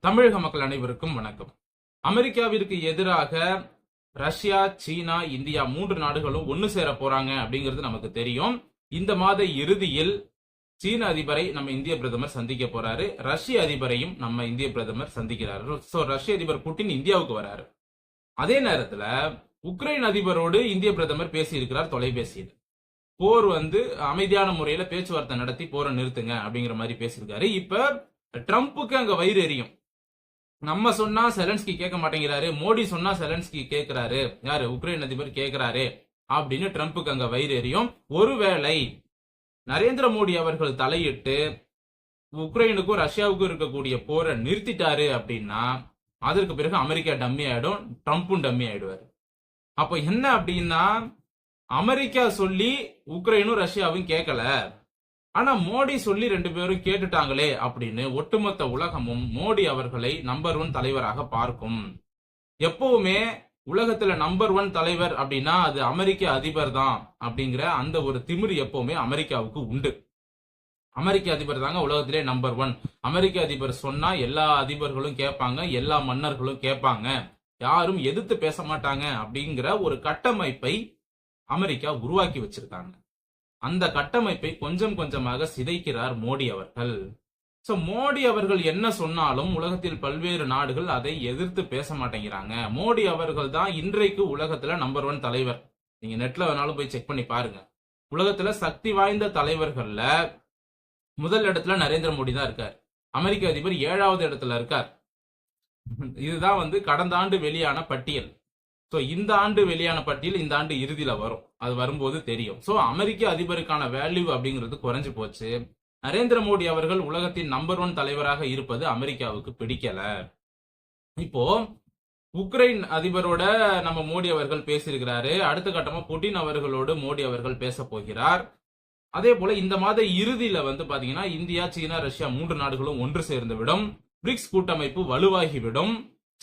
தமிழக மக்கள் அனைவருக்கும் வணக்கம். அமெரிக்காவிற்கு எதிராக ரஷ்யா சீனா இந்தியா மூன்று நாடுகளும் ஒன்னு சேர போறாங்க அப்படிங்கிறது நமக்கு தெரியும். இந்த மாத இறுதியில் சீன அதிபரை நம்ம இந்திய பிரதமர் சந்திக்க போறாரு. ரஷ்ய அதிபரையும் நம்ம இந்திய பிரதமர் சந்திக்கிறாரு. சோ ரஷ்ய அதிபர் புட்டின் இந்தியாவுக்கு வராரு. அதே நேரத்துல உக்ரைன் அதிபரோடு இந்திய பிரதமர் பேசியிருக்கிறார் தொலைபேசியில். போர் வந்து அமைதியான முறையில பேச்சுவார்த்தை நடத்தி போரை நிறுத்துங்க அப்படிங்கிற மாதிரி பேசியிருக்காரு. இப்ப ட்ரம்ப்புக்கு அங்க வயிறு எரியும். நம்ம சொன்னா செலன்ஸ்கி கேட்க மாட்டேங்கிறாரு மோடி சொன்னா செலன்ஸ்கி கேட்கிறாரு. யாரு? உக்ரைன் அதிபர் கேட்கிறாரு. அப்படின்னு ட்ரம்ப்புக்கு அங்க வயிறு எரியும். ஒருவேளை நரேந்திர மோடி அவர்கள் தலையிட்டு உக்ரைனுக்கும் ரஷ்யாவுக்கும் இருக்கக்கூடிய போரை நிறுத்திட்டாரு அப்படின்னா அதற்கு பிறகு அமெரிக்கா டம்மி ஆயிடும் ட்ரம்ப்பும் டம்மி ஆயிடுவாரு. அப்ப என்ன அப்படின்னா அமெரிக்கா சொல்லி உக்ரைனும் ரஷ்யாவும் கேட்கல. ஆனா மோடி சொல்லி ரெண்டு பேரும் கேட்டுட்டாங்களே அப்படின்னு ஒட்டுமொத்த உலகமும் மோடி அவர்களை நம்பர் ஒன் தலைவராக பார்க்கும். எப்பவுமே உலகத்துல நம்பர் ஒன் தலைவர் அப்படின்னா அது அமெரிக்க அதிபர் தான் அப்படிங்கிற அந்த ஒரு திமிர் எப்பவுமே அமெரிக்காவுக்கு உண்டு. அமெரிக்க அதிபர் தாங்க உலகத்திலே நம்பர் ஒன் அமெரிக்க அதிபர் சொன்னா எல்லா அதிபர்களும் கேட்பாங்க எல்லா மன்னர்களும் கேட்பாங்க. யாரும் எதிர்த்து பேச மாட்டாங்க அப்படிங்கிற ஒரு கட்டமைப்பை அமெரிக்கா உருவாக்கி வச்சிருக்காங்க. அந்த கட்டமைப்பை கொஞ்சம் கொஞ்சமாக சிதைக்கிறார் மோடி அவர்கள். சோ மோடி அவர்கள் என்ன சொன்னாலும் உலகத்தில் பல்வேறு நாடுகள் அதை எதிர்த்து பேச மாட்டேங்கிறாங்க. மோடி அவர்கள் தான் இன்றைக்கு உலகத்துல நம்பர் ஒன் தலைவர். நீங்க நெட்ல வேணாலும் போய் செக் பண்ணி பாருங்க. உலகத்துல சக்தி வாய்ந்த தலைவர்கள்ல முதல் இடத்துல நரேந்திர மோடி தான் இருக்கார். அமெரிக்க அதிபர் ஏழாவது இடத்துல இருக்கார். இதுதான் வந்து கடந்த ஆண்டு வெளியான பட்டியல். ஸோ இந்த ஆண்டு வெளியான பட்டியல் இந்த ஆண்டு இறுதியில் வரும். அது வரும்போது தெரியும். ஸோ அமெரிக்க அதிபருக்கான வேல்யூ அப்படிங்கிறது குறைஞ்சு போச்சு. நரேந்திர மோடி அவர்கள் உலகத்தின் நம்பர் ஒன் தலைவராக இருப்பது அமெரிக்காவுக்கு பிடிக்கல. இப்போ உக்ரைன் அதிபரோட நம்ம மோடி அவர்கள் பேசியிருக்கிறாரு. அடுத்த கட்டமா புட்டின் அவர்களோடு மோடி அவர்கள் பேச போகிறார். அதே போல இந்த மாத இறுதியில வந்து பாத்தீங்கன்னா இந்தியா சீனா ரஷ்யா மூன்று நாடுகளும் ஒன்று சேர்ந்து விடும் பிரிக்ஸ் கூட்டமைப்பு வலுவாகிவிடும்.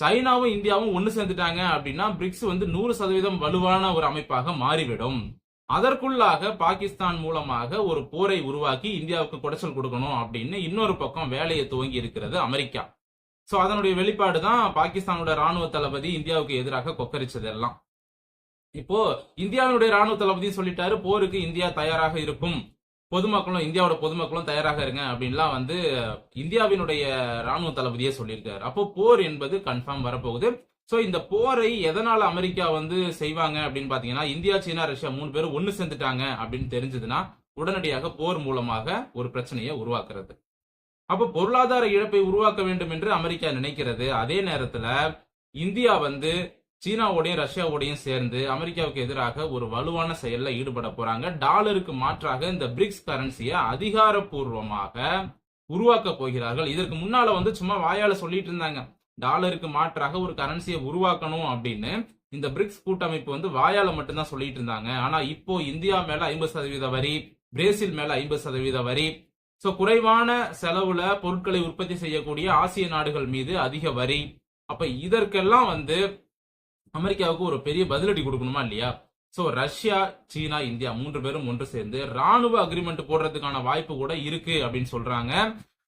சைனாவும் இந்தியாவும் ஒன்று சேர்ந்துட்டாங்க அப்படின்னா பிரிக்ஸ் வந்து நூறு சதவீதம் வலுவான ஒரு அமைப்பாக மாறிவிடும். அதற்குள்ளாக பாகிஸ்தான் மூலமாக ஒரு போரை உருவாக்கி இந்தியாவுக்கு குடைச்சல் கொடுக்கணும் அப்படின்னு இன்னொரு பக்கம் வேலையை துவங்கி இருக்கிறது அமெரிக்கா. சோ அதனுடைய வெளிப்பாடு தான் பாகிஸ்தானோட ராணுவ தளபதி இந்தியாவுக்கு எதிராக கொக்கரிச்சது எல்லாம். இப்போ இந்தியாவினுடைய ராணுவ தளபதி சொல்லிட்டாரு போருக்கு இந்தியா தயாராக இருக்கும். பொதுமக்களும் இந்தியாவோட பொதுமக்களும் தயாராக இருங்க அப்படின்லாம் வந்து இந்தியாவினுடைய ராணுவ தளபதியே சொல்லியிருக்காரு. அப்போ போர் என்பது கன்ஃபார்ம் வரப்போகுது. சோ இந்த போரை எதனால அமெரிக்கா வந்து செய்வாங்க அப்படின்னு பாத்தீங்கன்னா இந்தியா சீனா ரஷ்யா மூணு பேரும் ஒன்னு சேர்ந்துட்டாங்க அப்படின்னு தெரிஞ்சதுன்னா உடனடியாக போர் மூலமாக ஒரு பிரச்சனையை உருவாக்குறது. அப்போ பொருளாதார இழப்பை உருவாக்க வேண்டும் என்று அமெரிக்கா நினைக்கிறது. அதே நேரத்துல இந்தியா வந்து சீனாவோடையும் ரஷ்யாவோடையும் சேர்ந்து அமெரிக்காவுக்கு எதிராக ஒரு வலுவான செயல்ல ஈடுபட போறாங்க. டாலருக்கு மாற்றாக இந்த பிரிக்ஸ் கரன்சியை அதிகாரப்பூர்வமாக உருவாக்க போகிறார்கள். இதற்கு முன்னால வந்து சும்மா வாயால சொல்லிட்டு இருந்தாங்க. டாலருக்கு மாற்றாக ஒரு கரன்சியை உருவாக்கணும் அப்படின்னு இந்த பிரிக்ஸ் கூட்டமைப்பு வந்து வாயால மட்டும்தான் சொல்லிட்டு இருந்தாங்க. ஆனா இப்போ இந்தியா மேல ஐம்பது சதவீத வரி பிரேசில் மேல ஐம்பது சதவீத வரி. சோ குறைவான செலவுல பொருட்களை உற்பத்தி செய்யக்கூடிய ஆசிய நாடுகள் மீது அதிக வரி. அப்ப இதற்கெல்லாம் வந்து அமெரிக்காவுக்கு ஒரு பெரிய பதிலடி கொடுக்கணுமா இல்லையா? சோ ரஷ்யா சீனா இந்தியா மூன்று பேரும் ஒன்று சேர்ந்து ராணுவ அக்ரிமெண்ட் போடுறதுக்கான வாய்ப்பு கூட இருக்கு அப்படின்னு சொல்றாங்க.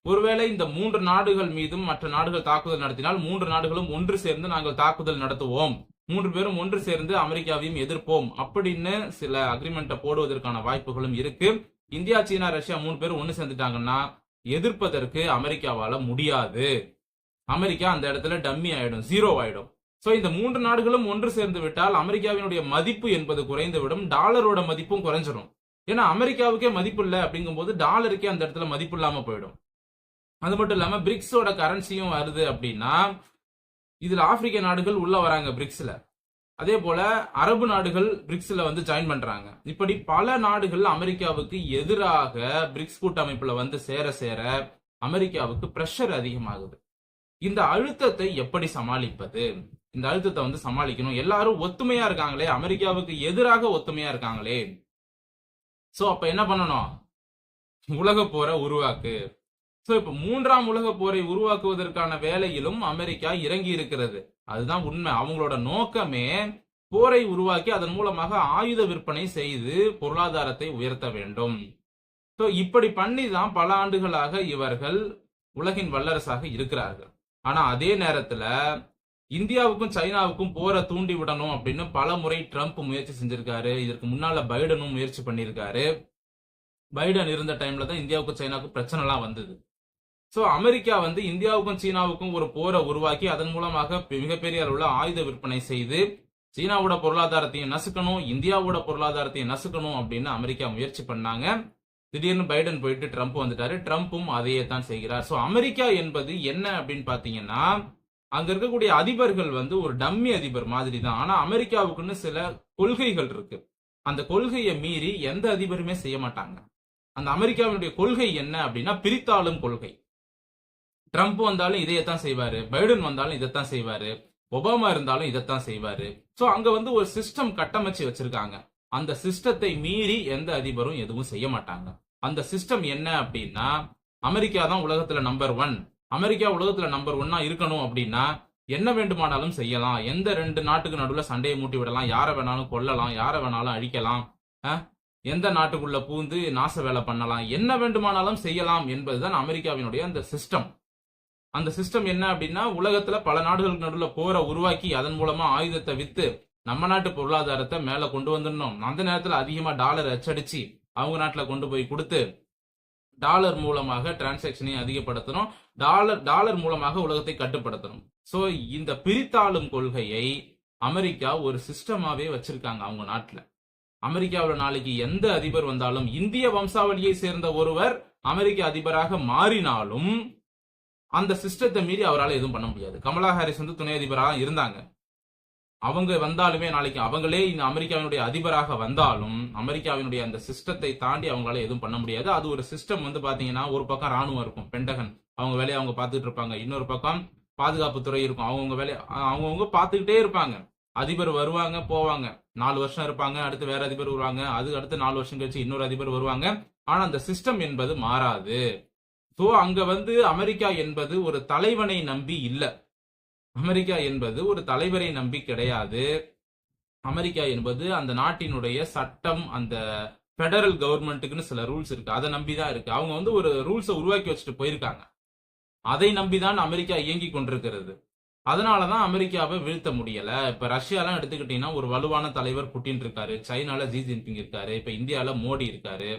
ஒருவேளை இந்த மூன்று நாடுகள் மீதும் மற்ற நாடுகள் தாக்குதல் நடத்தினால் மூன்று நாடுகளும் ஒன்று சேர்ந்து நாங்கள் தாக்குதல் நடத்துவோம். மூன்று பேரும் ஒன்று சேர்ந்து அமெரிக்காவையும் எதிர்ப்போம் அப்படின்னு சில அக்ரிமெண்ட்டை போடுவதற்கான வாய்ப்புகளும் இருக்கு. இந்தியா சீனா ரஷ்யா மூணு பேரும் ஒன்று சேர்ந்துட்டாங்கன்னா எதிர்ப்பதற்கு அமெரிக்காவால முடியாது. அமெரிக்கா அந்த இடத்துல டம்மி ஆயிடும் ஜீரோ ஆயிடும். சோ இந்த மூன்று நாடுகளும் ஒன்று சேர்ந்து விட்டால் அமெரிக்காவினுடைய மதிப்பு என்பது குறைந்துவிடும் டாலரோட மதிப்பும் குறைஞ்சிடும் ஏன்னா அமெரிக்காவுக்கே மதிப்பு இல்லை அப்படிங்கும்போது டாலருக்கே அந்த இடத்துல மதிப்பு இல்லாம போயிடும். அது மட்டும் இல்லாம பிரிக்ஸோட கரன்சியும் வருது அப்படின்னா இதுல ஆப்பிரிக்க நாடுகள் உள்ள வராங்க பிரிக்ஸ்ல. அதே போல அரபு நாடுகள் பிரிக்ஸ்ல வந்து ஜாயின் பண்றாங்க. இப்படி பல நாடுகள் அமெரிக்காவுக்கு எதிராக பிரிக்ஸ் கூட்டமைப்புல வந்து சேர சேர அமெரிக்காவுக்கு பிரஷர் அதிகமாகுது. இந்த அழுத்தத்தை எப்படி சமாளிப்பது? இந்த அழுத்தத்தை வந்து சமாளிக்கணும். எல்லாரும் ஒத்துமையா இருக்காங்களே. அமெரிக்காவுக்கு எதிராக ஒத்துமையா இருக்காங்களே. சோ அப்ப என்ன பண்ணணும்? உலக போரை உருவாக்கு. சோ இப்ப மூன்றாம் உலக போரை உருவாக்குவதற்கான வேலையிலும் அமெரிக்கா இறங்கி இருக்கிறது. அதுதான் உண்மை. அவங்களோட நோக்கமே போரை உருவாக்கி அதன் மூலமாக ஆயுத விற்பனை செய்து பொருளாதாரத்தை உயர்த்த வேண்டும். சோ இப்படி பண்ணி தான் பல ஆண்டுகளாக இவர்கள் உலகின் வல்லரசாக இருக்கிறார்கள். ஆனா அதே நேரத்துல இந்தியாவுக்கும் சைனாவுக்கும் போரை தூண்டி விடணும் அப்படின்னு பல முறை ட்ரம்ப் முயற்சி செஞ்சிருக்காரு. இதற்கு முன்னால பைடனும் முயற்சி பண்ணியிருக்காரு. பைடன் இருந்த டைம்ல தான் இந்தியாவுக்கும் சைனாவுக்கும் பிரச்சனை எல்லாம் வந்தது. சோ அமெரிக்கா வந்து இந்தியாவுக்கும் சீனாவுக்கும் ஒரு போரை உருவாக்கி அதன் மூலமாக மிகப்பெரிய அளவில் ஆயுத விற்பனை செய்து சீனாவோட பொருளாதாரத்தையும் நசுக்கணும் இந்தியாவோட பொருளாதாரத்தையும் நசுக்கணும் அப்படின்னு அமெரிக்கா முயற்சி பண்ணாங்க. திடீர்னு பைடன் போயிட்டு ட்ரம்ப் வந்துட்டாரு. ட்ரம்ப்பும் அதையே தான் செய்கிறார். சோ அமெரிக்கா என்பது என்ன அப்படின்னு பாத்தீங்கன்னா அங்க இருக்கக்கூடிய அதிபர்கள் வந்து ஒரு டம்மி அதிபர் மாதிரி தான் ஆனா அமெரிக்காவுக்குன்னு சில கொள்கைகள் இருக்கு. அந்த கொள்கையை மீறி எந்த அதிபருமே செய்ய மாட்டாங்க. அந்த அமெரிக்காவினுடைய கொள்கை என்ன அப்படின்னா பிரித்தாளும் கொள்கை. ட்ரம்ப் வந்தாலும் இதையத்தான் செய்வாரு. பைடன் வந்தாலும் இதைத்தான் செய்வாரு. ஒபாமா இருந்தாலும் இதைத்தான் செய்வாரு. சோ அங்க வந்து ஒரு சிஸ்டம் கட்டமைச்சு வச்சிருக்காங்க. அந்த சிஸ்டத்தை மீறி எந்த அதிபரும் எதுவும் செய்ய மாட்டாங்க. அந்த சிஸ்டம் என்ன அப்படின்னா அமெரிக்கா தான் உலகத்துல நம்பர் ஒன் அமெரிக்கா உலகத்துல நம்பர் ஒன்னா இருக்கணும் அப்படின்னா என்ன வேண்டுமானாலும் செய்யலாம். எந்த ரெண்டு நாட்டுக்கு நடுவில் சண்டையை மூட்டி விடலாம். யாரை வேணாலும் கொல்லலாம். யாரை வேணாலும் அழிக்கலாம். எந்த நாட்டுக்குள்ள பூந்து நாச வேலை பண்ணலாம். என்ன வேண்டுமானாலும் செய்யலாம் என்பதுதான் அமெரிக்காவினுடைய அந்த சிஸ்டம் அந்த சிஸ்டம் என்ன அப்படின்னா உலகத்துல பல நாடுகளுக்கு நடுவில் போரை உருவாக்கி அதன் மூலமா ஆயுதத்தை வித்து நம்ம நாட்டு பொருளாதாரத்தை மேல கொண்டு வந்துடணும். அந்த நேரத்துல அதிகமா டாலர் அச்சடிச்சு அவங்க நாட்டுல கொண்டு போய் கொடுத்து டாலர் மூலமாக டிரான்சாக்ஷனை அதிகப்படுத்தணும். டாலர் டாலர் மூலமாக உலகத்தை கட்டுப்படுத்தணும். ஸோ இந்த பிரித்தாளும் கொள்கையை அமெரிக்கா ஒரு சிஸ்டமாவே வச்சிருக்காங்க அவங்க நாட்டில். அமெரிக்காவில் நாளைக்கு எந்த அதிபர் வந்தாலும் இந்திய வம்சாவளியை சேர்ந்த ஒருவர் அமெரிக்க அதிபராக மாறினாலும் அந்த சிஸ்டத்தை மீறி அவரால் எதுவும் பண்ண முடியாது. கமலா ஹாரிஸ் வந்து துணை அதிபராக இருந்தாங்க. அவங்க வந்தாலுமே நாளைக்கு அவங்களே இந்த அமெரிக்காவினுடைய அதிபராக வந்தாலும் அமெரிக்காவினுடைய அந்த சிஸ்டத்தை தாண்டி அவங்களால எதுவும் பண்ண முடியாது. அது ஒரு சிஸ்டம் வந்து பாத்தீங்கன்னா ஒரு பக்கம் ராணுவம் இருக்கும் பென்டகன். அவங்க வேலையை அவங்க பார்த்துட்டு இருப்பாங்க. இன்னொரு பக்கம் பாதுகாப்பு துறை இருக்கும். அவங்கவுங்க வேலையை அவங்கவுங்க பார்த்துக்கிட்டே இருப்பாங்க. அதிபர் வருவாங்க போவாங்க. நாலு வருஷம் இருப்பாங்க அடுத்து வேற அதிபர் வருவாங்க. அதுக்கு அடுத்து நாலு வருஷம் கழிச்சு இன்னொரு அதிபர் வருவாங்க. ஆனா அந்த சிஸ்டம் என்பது மாறாது. ஸோ அங்க வந்து அமெரிக்கா என்பது ஒரு தலைவனை நம்பி இல்லை. அமெரிக்கா என்பது ஒரு தலைவரை நம்பி கிடையாது. அமெரிக்கா என்பது அந்த நாட்டினுடைய சட்டம் அந்த ஃபெடரல் கவர்மெண்ட்டுக்குன்னு சில ரூல்ஸ் இருக்கு. அதை நம்பி தான் இருக்கு. அவங்க வந்து ஒரு ரூல்ஸை உருவாக்கி வச்சுட்டு போயிருக்காங்க. அதை நம்பிதான் அமெரிக்கா இயங்கி கொண்டிருக்கிறது. அதனாலதான் அமெரிக்காவை வீழ்த்த முடியல. இப்ப ரஷ்யாலாம் எடுத்துக்கிட்டீங்கன்னா ஒரு வலுவான தலைவர் புட்டின் இருக்காரு. சைனால ஜி ஜின்பிங் இருக்காரு. இப்ப இந்தியால மோடி இருக்காரு.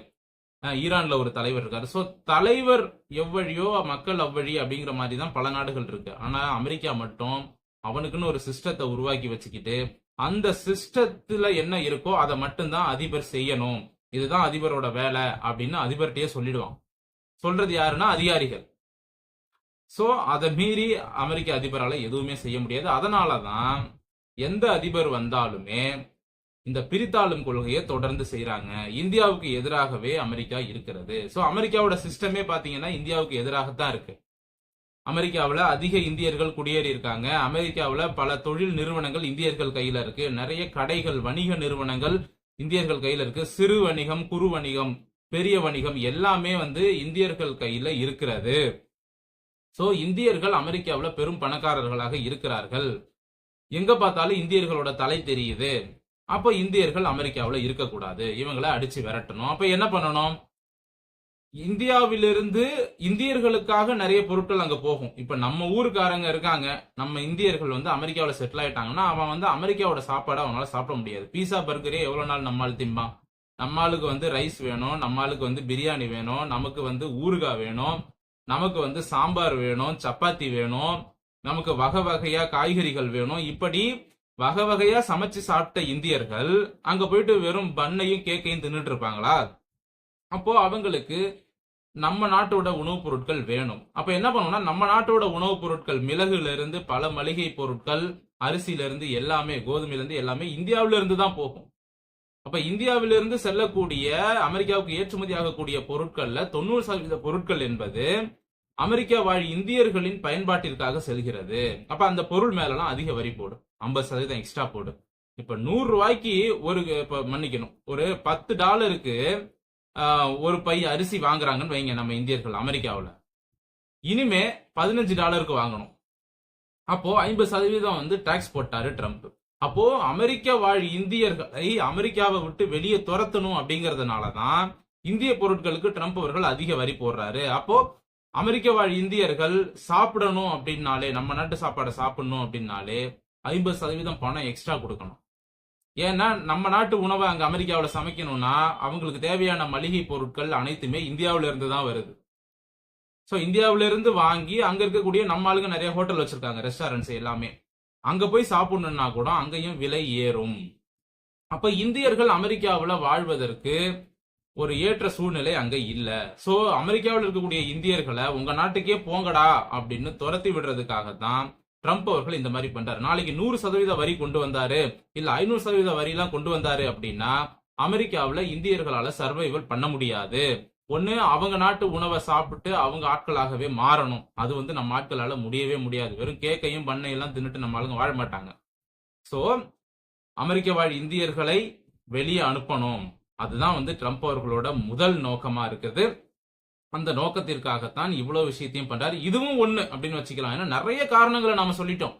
ஈரான்ல ஒரு தலைவர் இருக்காரு. ஸோ தலைவர் எவ்வழியோ மக்கள் அவ்வழி அப்படிங்கிற மாதிரி தான் பல நாடுகள் இருக்கு. ஆனா அமெரிக்கா மட்டும் அவனுக்குன்னு ஒரு சிஸ்டத்தை உருவாக்கி வச்சுக்கிட்டு அந்த சிஸ்டத்துல என்ன இருக்கோ அதை மட்டும்தான் அதிபர் செய்யணும். இதுதான் அதிபரோட வேலை அப்படின்னு அதிபர்கிட்டயே சொல்லிடுவான். சொல்றது யாருன்னா அதிகாரிகள். சோ அதை மீறி அமெரிக்க அதிபரால எதுவுமே செய்ய முடியாது. அதனாலதான் எந்த அதிபர் வந்தாலுமே இந்த பிரித்தாளும் கொள்கையை தொடர்ந்து செய்யறாங்க இந்தியாவுக்கு எதிராகவே அமெரிக்கா இருக்கிறது. சோ அமெரிக்காவோட சிஸ்டமே பாத்தீங்கன்னா இந்தியாவுக்கு எதிராகத்தான் இருக்கு. அமெரிக்காவில் அதிக இந்தியர்கள் குடியேறி இருக்காங்க. அமெரிக்காவில் பல தொழில் நிறுவனங்கள் இந்தியர்கள் கையில இருக்கு. நிறைய கடைகள் வணிக நிறுவனங்கள் இந்தியர்கள் கையில இருக்கு. சிறு வணிகம் குறு வணிகம் பெரிய வணிகம் எல்லாமே வந்து இந்தியர்கள் கையில இருக்கிறது. சோ இந்தியர்கள் அமெரிக்காவில் பெரும் பணக்காரர்களாக இருக்கிறார்கள். எங்க பார்த்தாலும் இந்தியர்களோட தலை தெரியுது. அப்ப இந்தியர்கள் அமெரிக்காவில் இருக்கக்கூடாது. இவங்களை அடிச்சு விரட்டணும். அப்ப என்ன பண்ணணும்? இந்தியாவிலிருந்து இந்தியர்களுக்காக நிறைய பொருட்கள் அங்க போகும். இப்ப நம்ம ஊருக்காரங்க இருக்காங்க. நம்ம இந்தியர்கள் வந்து அமெரிக்காவில் செட்டில் ஆயிட்டாங்கன்னா அவன் வந்து அமெரிக்காவோட சாப்பாடை அவனால சாப்பிட முடியாது. பீஸா பர்கரே எவ்வளவு நாள் நம்மால் திம்பான்? நம்மளுக்கு வந்து ரைஸ் வேணும். நம்மளுக்கு வந்து பிரியாணி வேணும். நமக்கு வந்து ஊறுகாய் வேணும். நமக்கு வந்து சாம்பார் வேணும். சப்பாத்தி வேணும். நமக்கு வகை வகையா காய்கறிகள் வேணும். இப்படி வகை வகையா சமைச்சு சாப்பிட்ட இந்தியர்கள் அங்க போயிட்டு வெறும் பண்ணையும் கேக்கையும் தின்னுட்டு இருப்பாங்களா? அப்போ அவங்களுக்கு நம்ம நாட்டோட உணவுப் பொருட்கள் வேணும். அப்ப என்ன பண்ணணும்னா நம்ம நாட்டோட உணவுப் பொருட்கள் மிளகுல இருந்து பல மளிகை பொருட்கள் அரிசியில இருந்து எல்லாமே கோதுமையில இருந்து எல்லாமே இந்தியாவில இருந்து தான் போகும். அப்ப இந்தியாவிலிருந்து செல்லக்கூடிய அமெரிக்காவுக்கு ஏற்றுமதி ஆகக்கூடிய பொருட்கள்ல தொண்ணூறு சதவீத பொருட்கள் என்பது அமெரிக்கா வாழ் இந்தியர்களின் பயன்பாட்டிற்காக செல்கிறது. அப்ப அந்த பொருள் மேலலாம் அதிக வரி போடும் ஐம்பது சதவீதம் எக்ஸ்ட்ரா போடும் இப்ப நூறு ரூபாய்க்கு ஒரு இப்ப மன்னிக்கணும். ஒரு பத்து டாலருக்கு ஒரு பை அரிசி வாங்குறாங்கன்னு வைங்க நம்ம இந்தியர்கள் அமெரிக்காவில். இனிமே பதினஞ்சு டாலருக்கு வாங்கணும். அப்போ ஐம்பது சதவீதம் வந்து டாக்ஸ் போட்டாரு ட்ரம்ப். அப்போ அமெரிக்க வாழ் இந்தியர்களை அமெரிக்காவை விட்டு வெளியே துரத்தணும் அப்படிங்கறதுனால தான் இந்திய பொருட்களுக்கு ட்ரம்ப் அவர்கள் அதிக வரி போடுறாரு. அப்போ அமெரிக்க வாழ் இந்தியர்கள் சாப்பிடணும் அப்படின்னாலே நம்ம நாட்டு சாப்பாடை சாப்பிடணும் அப்படின்னாலே ஐம்பது சதவீதம் பணம் எக்ஸ்ட்ரா கொடுக்கணும். ஏன்னா நம்ம நாட்டு உணவை அங்க அமெரிக்காவில் சமைக்கணும்னா அவங்களுக்கு தேவையான மளிகை பொருட்கள் அனைத்துமே இந்தியாவில இருந்து தான் வருது. ஸோ இந்தியாவில இருந்து வாங்கி அங்க இருக்கக்கூடிய நம்ம ஆளுங்க நிறைய ஹோட்டல் வச்சிருக்காங்க ரெஸ்டாரண்ட்ஸ் எல்லாமே. அங்க போய் சாப்பிடணும்னா கூட அங்கேயும் விலை ஏறும். அப்ப இந்தியர்கள் அமெரிக்காவில் வாழ்வதற்கு ஒரு ஏற்ற சூழ்நிலை அங்க இல்ல. சோ அமெரிக்காவில் இருக்கக்கூடிய இந்தியர்களை உங்க நாட்டுக்கே போங்கடா அப்படின்னு துரத்தி விடுறதுக்காக தான் ட்ரம்ப் அவர்கள் இந்த மாதிரி பண்றாரு. நாளைக்கு நூறு சதவீத வரி கொண்டு வந்தாரு. இல்ல ஐநூறு சதவீத வரி எல்லாம் கொண்டு வந்தாரு அப்படின்னா அமெரிக்காவில இந்தியர்களால சர்வைவல் பண்ண முடியாது. ஒண்ணு அவங்க நாட்டு உணவை சாப்பிட்டு அவங்க ஆட்களாகவே மாறணும். அது வந்து நம்ம ஆட்களால முடியவே முடியாது. வெறும் கேக்கையும் பண்ணையெல்லாம் தின்னுட்டு நம்ம ஆளுங்க வாழ மாட்டாங்க. சோ அமெரிக்க வாழ் இந்தியர்களை வெளியே அனுப்பணும். அதுதான் வந்து ட்ரம்ப் அவர்களோட முதல் நோக்கமா இருக்குது அந்த நோக்கத்திற்காகத்தான் இவ்வளவு விஷயத்தையும் பண்றாரு. இதுவும் ஒண்ணு அப்படின்னு வச்சுக்கலாம். ஏன்னா நிறைய காரணங்களை நாம சொல்லிட்டோம்.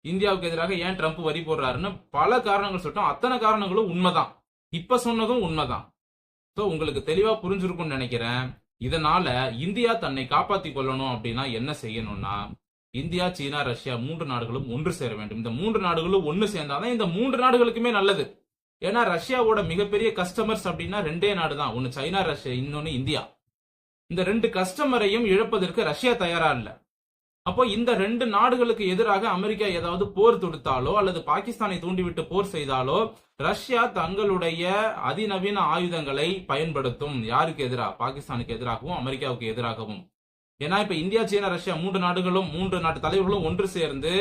இந்தியாவுக்கு எதிராக ஏன் ட்ரம்ப் வரி போடுறாருன்னு பல காரணங்கள் சொல்லிட்டோம். அத்தனை காரணங்களும் உண்மைதான். இப்ப சொன்னதும் உண்மைதான். ஸோ உங்களுக்கு தெளிவா புரிஞ்சிருக்கும்னு நினைக்கிறேன். இதனால இந்தியா தன்னை காப்பாத்தி கொள்ளணும் அப்படின்னா என்ன செய்யணும்னா இந்தியா சீனா ரஷ்யா மூன்று நாடுகளும் ஒன்று சேர வேண்டும். இந்த மூன்று நாடுகளும் ஒன்று சேர்ந்தாதான் இந்த மூன்று நாடுகளுக்குமே நல்லது. ஏன்னா ரஷ்யாவோட மிகப்பெரிய கஸ்டமர்ஸ் அப்படின்னா ரெண்டே நாடு தான் ஒன்னு சைனா ரஷ்யா இன்னொன்னு இந்தியா. இந்த ரெண்டு கஸ்டமரையும் இழப்பதற்கு ரஷ்யா தயாரா இல்ல. அப்போ இந்த ரெண்டு நாடுகளுக்கு எதிராக அமெரிக்கா ஏதாவது போர் தொடுத்தாலோ அல்லது பாகிஸ்தானை தூண்டிவிட்டு போர் செய்தாலோ ரஷ்யா தங்களுடைய அதிநவீன ஆயுதங்களை பயன்படுத்தும். யாருக்கு எதிராக பாகிஸ்தானுக்கு எதிராகவும் அமெரிக்காவுக்கு எதிராகவும். ஏன்னா இப்ப இந்தியா சீனா ரஷ்யா மூன்று நாடுகளும் மூன்று நாட்டு தலைவர்களும் ஒன்று சேர்ந்து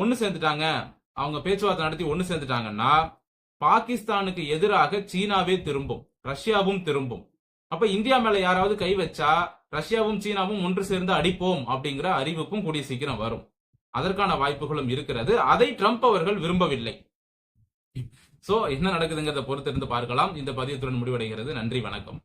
ஒன்று சேர்ந்துட்டாங்க. அவங்க பேச்சுவார்த்தை நடத்தி ஒன்று சேர்ந்துட்டாங்கன்னா பாகிஸ்தானுக்கு எதிராக சீனாவே திரும்பும் ரஷ்யாவும் திரும்பும். அப்ப இந்தியா மேல யாராவது கை வச்சா ரஷ்யாவும் சீனாவும் ஒன்று சேர்ந்து அடிப்போம் அப்படிங்கிற அறிவிப்பும் கூடிய சீக்கிரம் வரும். அதற்கான வாய்ப்புகளும் இருக்கிறது. அதை ட்ரம்ப் அவர்கள் விரும்பவில்லை. சோ என்ன நடக்குதுங்கிறத பொறுத்திருந்து பார்க்கலாம். இந்த பதியத்துடன் முடிவடைகிறது. நன்றி வணக்கம்.